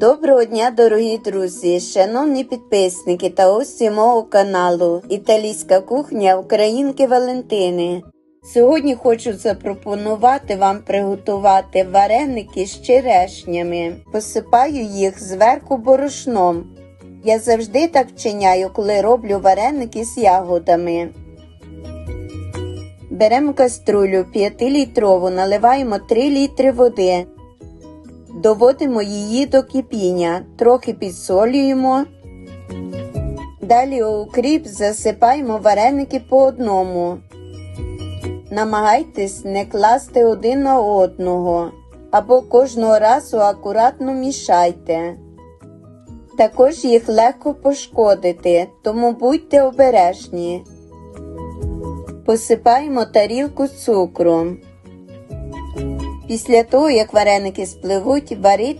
Доброго дня, дорогі друзі, шановні підписники та гості мого каналу Італійська кухня Українки Валентини. Сьогодні хочу запропонувати вам приготувати вареники з черешнями. Посипаю їх зверху борошном. Я завжди так вчиняю, коли роблю вареники з ягодами. Беремо каструлю 5-літрову, наливаємо 3 літри води. Доводимо її до кипіння, трохи підсолюємо. Далі укріп засипаємо вареники по одному. Намагайтесь не класти один на одного або кожного разу акуратно мішайте. Також їх легко пошкодити, тому будьте обережні. Посипаємо тарілку цукром. Після того, як вареники спливуть, варіть